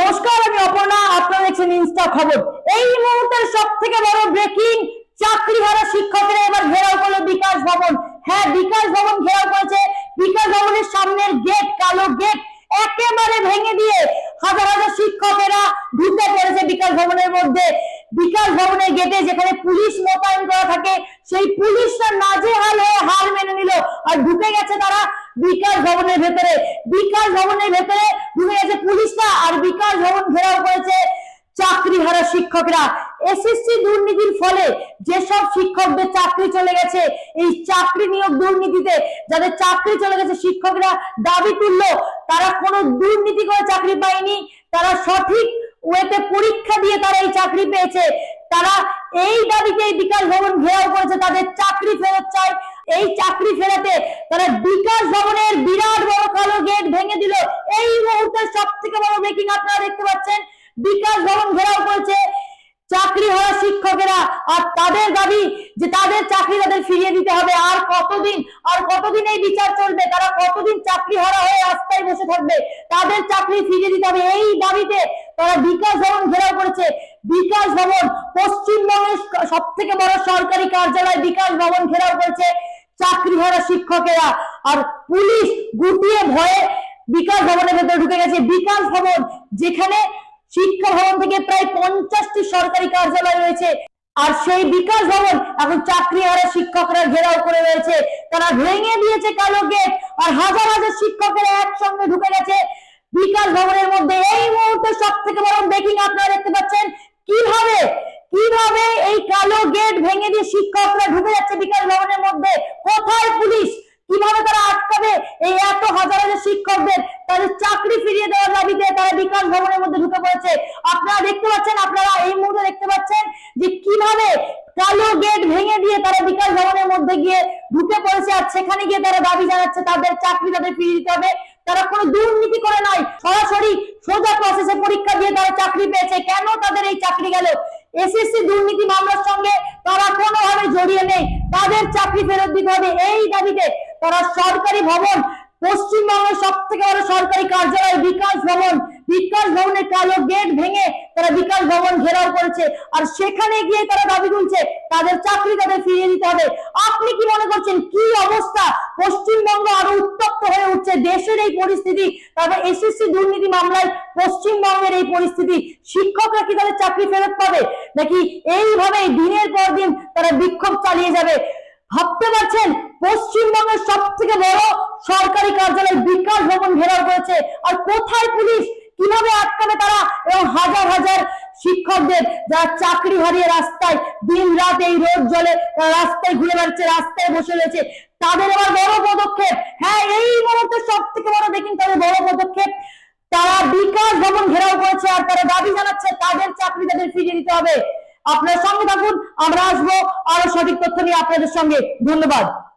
নমস্কার, আমি অপর্ণা, আপনারা দেখছেন ইনস্টা খবর। এই মুহূর্তের সব থেকে বড় ব্রেকিং ভাড়া শিক্ষকেরা এবার ঘেরাও করল বিকাশ ভবন। হ্যাঁ বিকাশ ভবন ঘেরাও করেছে। বিকাশ ভবনের সামনের গেট কালো গেট একেবারে ভেঙে দিয়ে হাজার হাজার শিক্ষকেরা ঢুকে পড়েছে বিকাশ ভবনের মধ্যে। বিকাশ ভবনের গেটে যেখানে পুলিশ মোতায়েন করা থাকে, সেই পুলিশরা নাজেহাল হয়ে হার মেনে নিল। আর ঢুকে গেছে তারা বিকাশ ভবনের ভেতরে। বিকাশ ভবনের ভেতরে ঢুকে গেছে পুলিশরা আর বিকাশ ভবন ঘেরাও করেছে চাকরি হারা শিক্ষকরা। এসএসসি দুর্নীতির ফলে যেসব শিক্ষকদের চাকরি চলে গেছে, এই চাকরি নিয়োগ দুর্নীতিতে যাদের চাকরি চলে গেছে শিক্ষকরা দাবি তুললো, তারা কোনো দুর্নীতি করে চাকরি পায়নি, তারা সঠিক ওয়েতে পরীক্ষা দিয়ে তারা এই চাকরি পেয়েছে। তারা এই দাবিতে বিকাশ ভবন ঘেরাও করেছে, তাদের চাকরি ফেরত চায়। এই চাকরি ফেরাতে তারা বিকাশ ভবনের বিরাট বড় কালো গেট ভেঙে দিল। এই মুহূর্তে সব থেকে বড় ব্রেকিং আপনারা দেখতে পাচ্ছেন। বিকাশ ভবন ঘেরাও করেছে। চাকরি হওয়া শিক্ষকেরা আর তাদের দাবি যে তাদের চাকরি তাদের ফিরিয়ে দিতে হবে। আর কতদিন আর কতদিন এই বিচার চলবে? তারা কতদিন চাকরি হারা হয়ে রাস্তায় বসে থাকবে? তাদের চাকরি ফিরিয়ে দিতে হবে। এই দাবিতে তারা বিকাশ ভবন ঘেরাও করেছে। বিকাশ ভবন পশ্চিমবঙ্গের সব থেকে বড় সরকারি কার্যালয় বিকাশ ভবন ঘেরাও করেছে চাকরি হারা শিক্ষকেরা। আর পুলিশ গুটিয়ে ভয়ে বিকাশ ভবনের ভেতরে ঢুকে গেছে। বিকাশ ভবন যেখানে শিক্ষা ভবন থেকে প্রায় পঞ্চাশটি সরকারি কার্যালয় রয়েছে। আর সেই বিকাশ ভবন এখন চাকরি হারা শিক্ষকরা ঘেরাও করে রয়েছে। তারা ভেঙে দিয়েছে কালো গেট আর হাজার হাজার শিক্ষকেরা একসঙ্গে ঢুকে গেছে। বিকাশ ভবনের মধ্যে এই মুহূর্তে সব থেকে বড় ব্রেকিং আপনারা দেখতে পাচ্ছেন। কীভাবে কীভাবে এই কালো গেট ভেঙে দিয়ে শিক্ষকরা ঢুকে যাচ্ছে বিকাশ ভবনের মধ্যে? কোথায় পুলিশ? এই এত হাজার হাজার শিক্ষকদের তাদের চাকরি ফিরিয়ে দেওয়ার দাবিতে তারা বিকাশ ভবনের মধ্যে ঢুকে পড়েছে। আপনারা দেখতে পাচ্ছেন, আপনারা এই মুহূর্তে দেখতে পাচ্ছেন যে কীভাবে কালো গেট ভেঙে দিয়ে তারা বিকাশ ভবনের মধ্যে গিয়ে ঢুকে পড়েছে আর সেখানে গিয়ে তারা দাবি জানাচ্ছে তাদের চাকরি তাদের ফিরিয়ে দিতে হবে। তারা কোনো দুর্নীতি করে নয় সরাসরি সোজা প্রসেসে পরীক্ষা দিয়ে তারা চাকরি পেয়েছে। কেন তাদের এই চাকরি গেল? এসএসসি দুর্নীতি মামলার সঙ্গে তারা কোনোভাবে জড়িয়ে নেই। তাদের চাকরি ফেরত দিতে হবে। এই দাবিতে তারা সরকারি ভবন, পশ্চিমবঙ্গের সব থেকে বড় সরকারি কার্যালয় বিকাশ ভবন। বিকাশ ভবনের কালো গেট ভেঙে তারা বিকাশ ভবন ঘেরাও করেছে। আর সেখানে গিয়ে তারা দাবি তুলছে, তাদের চাকরি তাদের ফিরিয়ে দিতে হবে। আপনি কি মনে করছেন, কি অবস্থা? পশ্চিমবঙ্গ আরও উত্তপ্ত হয়ে উঠছে, দেশের এই পরিস্থিতি। তারপর এসএসসি দুর্নীতি মামলায় পশ্চিমবঙ্গের এই পরিস্থিতি। শিক্ষকরা কি তাদের চাকরি ফেরত পাবে? নাকি এইভাবে দিনের পর দিন তারা বিক্ষোভ চালিয়ে যাবে? ভাবতে পারছেন পশ্চিমবঙ্গের সব থেকে বড় সরকারি কার্যালয় বিকাশ ভবন ঘেরাও করেছে। আর কোথায় পুলিশ? কীভাবে আটকাবে তারা? এবং হাজার হাজার শিক্ষকদের যারা চাকরি হারিয়ে রাস্তায় দিন রাত এই রোদ জলে রাস্তায় ঘুরে বেড়াচ্ছে, রাস্তায় বসে রয়েছে। তাদের আবার বড় পদক্ষেপ। হ্যাঁ এই মুহূর্তে সব থেকে বড় দেখুন তাদের বড় পদক্ষেপ। তারা বিকাশ ভবন ঘেরাও করেছে আর তারা দাবি জানাচ্ছে তাদের চাকরি তাদের ফিরিয়ে দিতে হবে। আপনার সঙ্গে থাকুন, আমরা আসব আরও সঠিক তথ্য নিয়ে আপনাদের সঙ্গে। ধন্যবাদ।